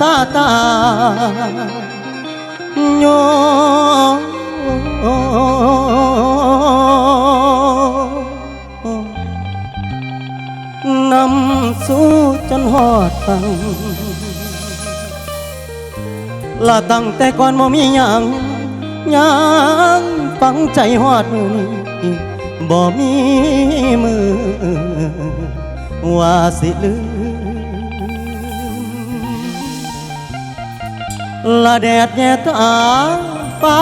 ซาตาโยนำสู่จนหอดฟังละตั้งแต่ก่อนบ่มีหยังหยังฟังใจหอดมือนี้บ่มีมือว่าสิลืม ละแดดแย่ตาฟ้า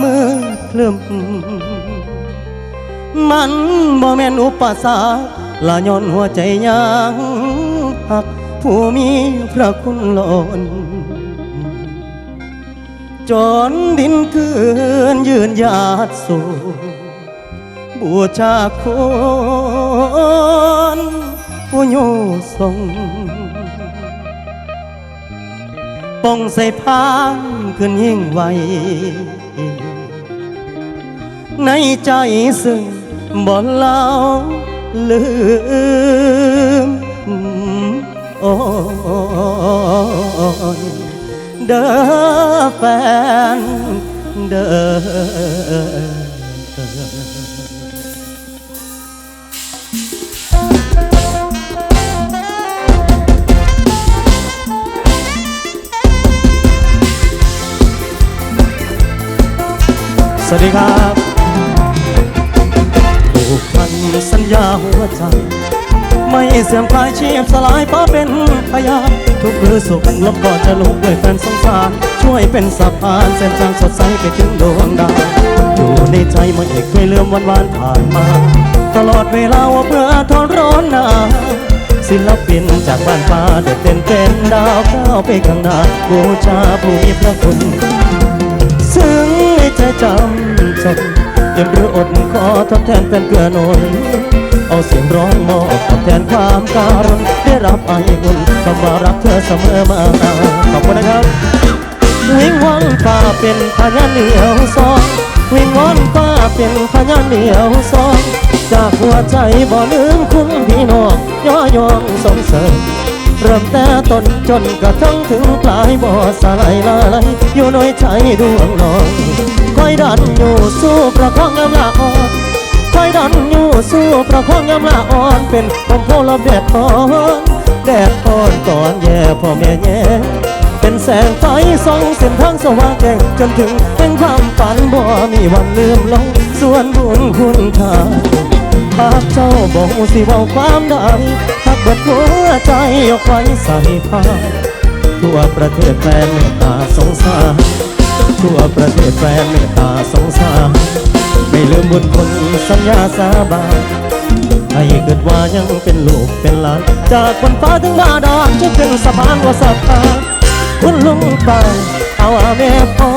มือคลึมมันบ่แม่นอุปสรรคละย้อนหัวใจยังหักผู้มีพระคุณหล้นจนดินคืนยืนหยาดสู่บูชาคนผู้โยทรง ป้องใส่พางขึ้นยิ่งไวในใจซึ่งบ่เล่าลืมโอ้ยเด้อแฟนเด้อ สวัสดีครับผูกพันสัญญาหัวใจ ไม่เสื่อมคลายชีพสลายเพราะเป็นพยานทุกมือสุขลบก็จะลุกด้วยแฟนสงสาร ช่วยเป็นสะพานเส้นทางสดใสไปถึงดวงดาวอยู่ในใจมันจะไม่เคยลืมวันวานผ่านมา ตลอดเวลาว่าเพื่อทนร้อนหนาวศิลปินจากบ้านฟ้าเด็ดเด่นเป็นดาวก้าวไปข้างหน้าบูชาผู้มีพระคุณ จจำจนเต็มหรืออดขอทดแทนเป็นเกลือหนุนเอาเสียงร้องมอบทดแทนความการุณได้รับไออุ่นคำว่ารักเธอเสมอมาขอบคุณนะครับวิงวอนฟ้าเป็นพยานเหนียวซองวิงวอนฟ้าเป็นพยานเหนียวซองจากหัวใจบ่ลืมคุณพี่น้องย่อยองสงเสริม เริ่มแต่ต้นจนกระทั่งถึงปลายบ่อสลายละลายอยู่ในใจดวงน้องคอยดันอยู่สู้ประคองยามละอ่อนคอยดันอยู่สู้ประคองยามละอ่อนเป็นผมโพลบแดดอ่อนแดดอ่อนก่อนแย่พ่อแม่แย่เป็นแสงไฟส่องเส้นทางสว่างแจ้งจนถึงเป็นความฝันบ่มีวันลืมลงส่วนบุญคุณค่า หากเจ้าบอกสิเว่าความใดหักเบิดหัวใจยกไว้ใส่ผ้าทั่วประเทศแฟนเมตตาสงสารทั่วประเทศแฟนเมตตาสงสารไม่ลืมบุญคุณสัญญาสาบานให้เกิดว่ายังเป็นลูกเป็นหลาน จากบนฟ้าถึงบาดาลจนถึงสะพานว่าสัพาคุณลุงป้าเอาอาแม่พ่อ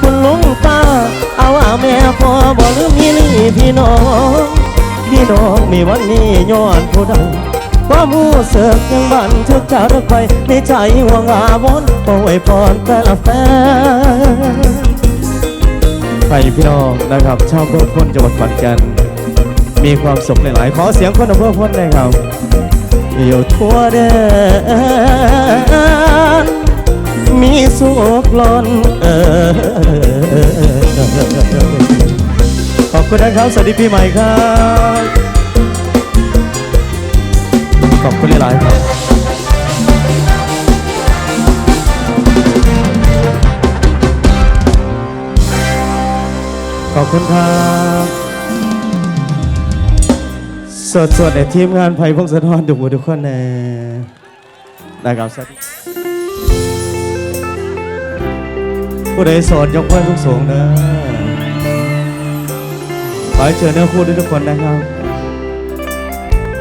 คุณลุงป้าเอาอาแม่พ่อบ่ลืมมีนี่พี่น้อง พี่น้องมีวันนี้ย้อนผู้ใดความรู้สึกยังบันทึกจารึกไปในใจห่วงอาวรณ์โอ้ยพรแต่ละแฟนใครพี่น้องนะครับชาวเพื่อพ้นจังหวัดขอนแก่นมีความสุขหลายๆขอเสียงคนอำเภอพ้นเลยครับอยู่ทั่วแดนมีสุขล้นเออ คุณนะครับ สวัสดีปีใหม่ครับ ขอบคุณหลาย ๆ ครับขอบคุณครับสดสดในทีมงานไผ่พงศธรทุกคนทุกคนนะนะครับสวัสดีผู้ใดโสดยกไว้ทุกสูงนะ ขอให้เจอเนื้อคู่ด้วยทุกคนนะครับ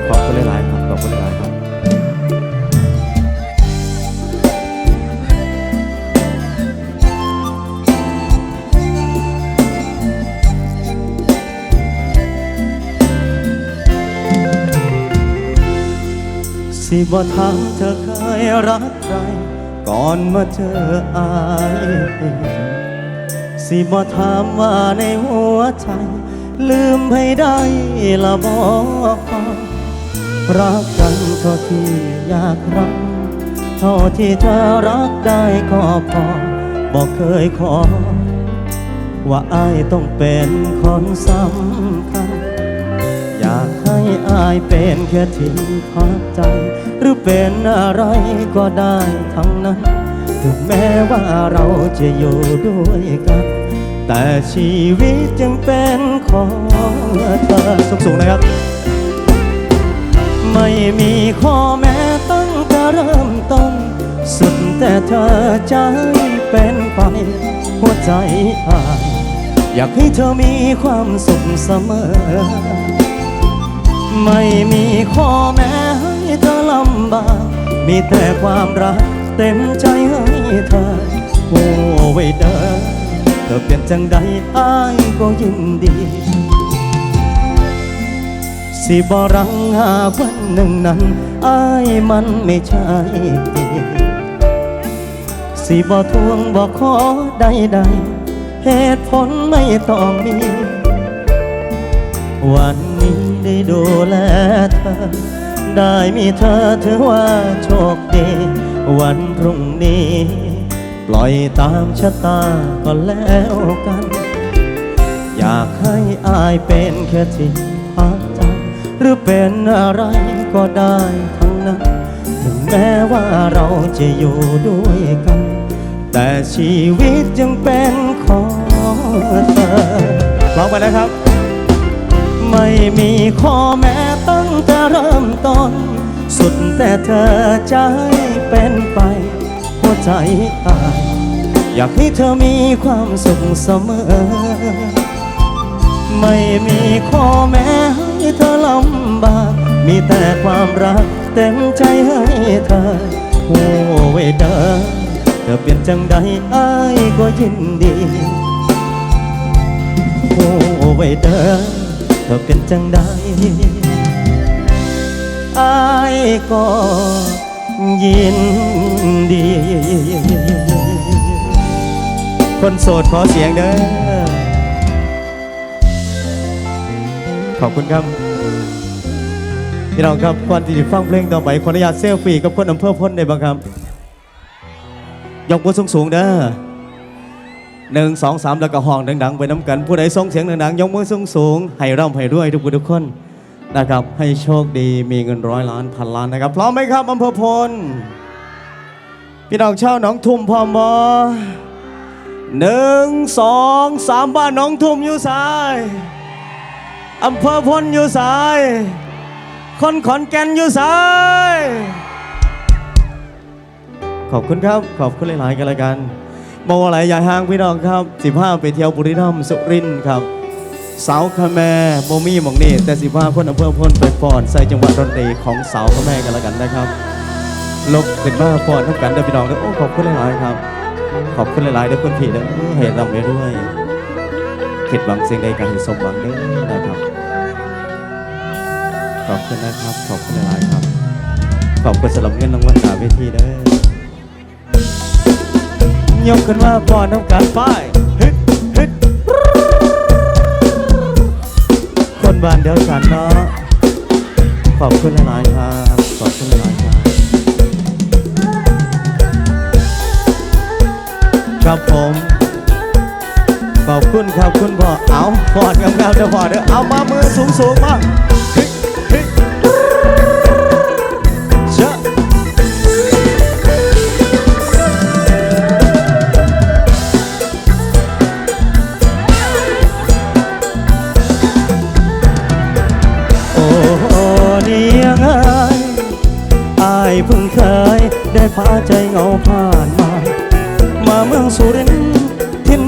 ขอบคุณหลายๆครับ ขอบคุณหลายๆครับ สิบ่ถามเธอเคยรักใคร ก่อนมาเจออาย สิบ่ถามว่าในหัวใจ ลืมให้ได้ละบอกรักกันเท่าที่อยากรัก เท่าที่เธอรักได้ก็พอบอกเคยขอ ว่าอายต้องเป็นคนสำคัญ อยากให้อายเป็นแค่ที่พักใจ หรือเป็นอะไรก็ได้ทั้งนั้น ถึงแม้ว่าเราจะอยู่ด้วยกัน แต่ชีวิตยังเป็นของเธอสูงๆนะครับ ไม่มีข้อแม้ตั้งแต่เริ่มต้น สุดแต่เธอใจเป็นไป หัวใจอายอยากให้เธอมีความสุขเสมอ ไม่มีข้อแม้ให้เธอลำบาก มีแต่ความรักเต็มใจให้เธอโอ้ไว้เด้อ เธอเป็นจังใดอ้ายก็ยินดี สิบรังหาวันหนึ่งนั้นอ้ายมันไม่ใช่สิบทวงบอกขอใดใดเหตุผลไม่ต้องมี วันนี้ได้ดูแลเธอ ได้มีเธอถือว่าโชคดี วันพรุ่งนี้ ปล่อยตามชะตาก็แล้วกัน อยากให้อายเป็นแค่ที่พักใจหรือเป็นอะไรก็ได้ทั้งนั้น ถึงแม้ว่าเราจะอยู่ด้วยกัน แต่ชีวิตยังเป็นของเธอลองไปนะครับ ไม่มีข้อแม้ตั้งแต่เริ่มต้น สุดแต่เธอใจเป็นไป หัวใจอาย อยากให้เธอมีความสุขเสมอ ไม่มีข้อแม้ให้เธอลำบาก มีแต่ความรักเต็มใจให้เธอโอ้เวเดอเธอเปลี่ยนจังใดอ้ายก็ยินดีโอ้ไว้เด้อเธอเป็นจังใดอายก็ ยินดี คนโสดขอเสียงเด้อ ขอบคุณครับ พี่น้องครับก่อนที่จะฟังเพลงต่อไปขออนุญาตเซลฟี่กับคนอำเภอพ้นได้บ้างครับ ยกมือสูงสูงๆเด้อหนึ่งสองสามแล้วก็ห้องดังๆ ไปน้ำกัน ผู้ใดส่งเสียงดังๆยกมือสูงสูงๆให้ร่ำให้รวยทุกผู้ทุกคน นะครับ ให้โชคดีมีเงินร้อยล้านพันล้านนะครับ พร้อมไหมครับอำเภอพล พี่น้องชาวหนองทุ่มพร้อมบอหนึ่งสองสามบ้านหนองทุ่มอยู่ซ้ายอำเภอพลอยู่ซ้ายคนขอนแก่นอยู่ซ้ายขอบคุณครับ ขอบคุณหลาย ๆ กันละกันมองอะไรอย่าห่างพี่น้องครับ 15 ไปเที่ยวบุรีรัมย์สุรินทร์ครับ สาวคาแม่โมมี่หมองนี่แต่15คนอำเภอพ้นไปฟอนใส่จังหวัดดนตรีของสาวคาแม่กันละกันนะครับลบขึ้นมาฟอนทั้งกันเด้อพี่น้องเด้อโอ้ขอบคุณหลายๆครับ ขอบคุณหลายๆเด้อคุณพี่เด้อเห็นเราไปด้วยคิดหวังสิ่งใดกันให้สมหวังเด้อนะครับ ขอบคุณนะครับ ขอบคุณหลายๆครับ ขอบคุณสำหรับเงินรางวัลหนาเวทีเด้อยกขึ้นมาก่อนทำการป้ บ้านเดียวกันเนาะขอบคุณหลายๆครับ ขอบคุณหลายๆครับ ครับผม ขอบคุณครับคุณพ่อเอาพอดกับเราจะพอเด้อเอามามือสูงสูงๆมา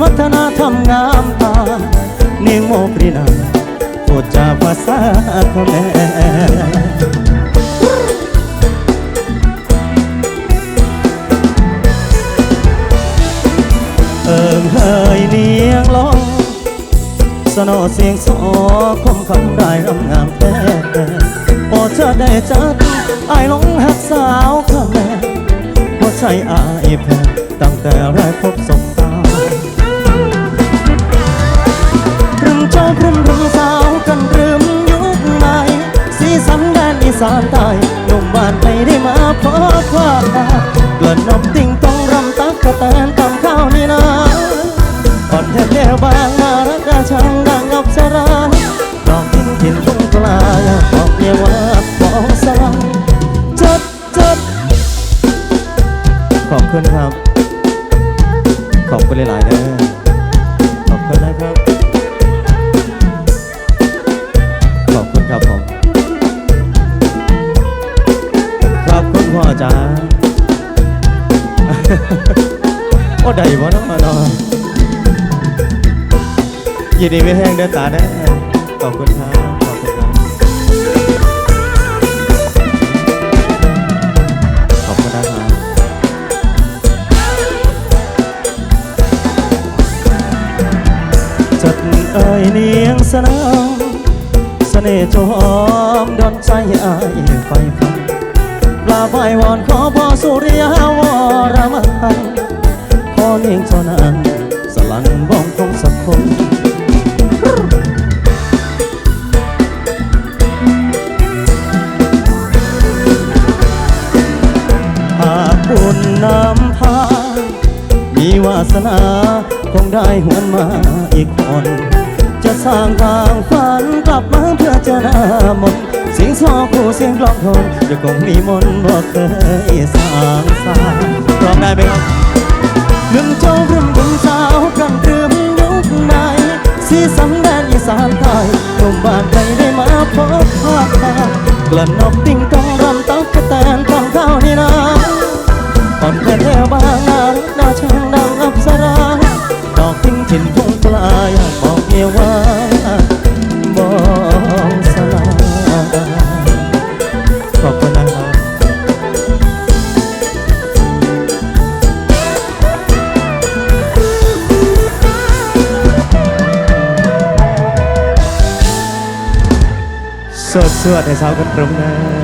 วัฒนธรรมงามตาเนียงโมปรีนาพูดจาภาษาเขมรเอิงเฮยเนียงลอง สนอเสียงสอคมคำได้รำงามแท้พอเธอได้จัดอายหลงหักสาวข้าแม่หัวใจอายแพ้ตั้งแต่แรกพบสม เจ้าพรึมรึมสาวกันรึมยุคใหม่สีสันแดนอีสานใต้หนุ่มบ้านไปได้มาเพบว่าละนบติงต้องรำตักกระแตนตำข้าวนี่นะอ่อนแทบแก้วบางมารักกาช่างดังอับสราดอกทิ้งถิ่นทุ่งปลายากบอกเมียว่าบอกสลังจัดจัดขอบคุณครับ ขอบคุณหลายๆนะ พ่อจ๋าโอ้ได้บ่เนาะเนาะยินดีไม่แห้งเด้อตาเด้อขอบคุณครับขอบคุณครับขอบคุณนะครับจดเอ่ยเนียงสนามเสน่ห์โจมดอนใจอายไฟฟันปลา ใบวอนขอพ่อสุริยาวรมันขอเนียงเท่านั้นสลันบ้องของสักคนหากบุญนำพา มีวาสนาคงได้หวนมาอีกคน จะสร้างทางฝันกลับมาเพื่อจอหน้ามนต์เสียงซอคู่เสียงกลองโทนจะคงมีมนต์บ่เคยสางสร้าร้องได้ไหมครับหนุ่มเจ้ารุ่มบุญสาวกันเติมยุคในสีสันแดนอีสานไทยตุ่มบานใครได้มาพบภาพตากลั่นนกติ้งต้อง สวดสวดให้สาวกันตรงนะ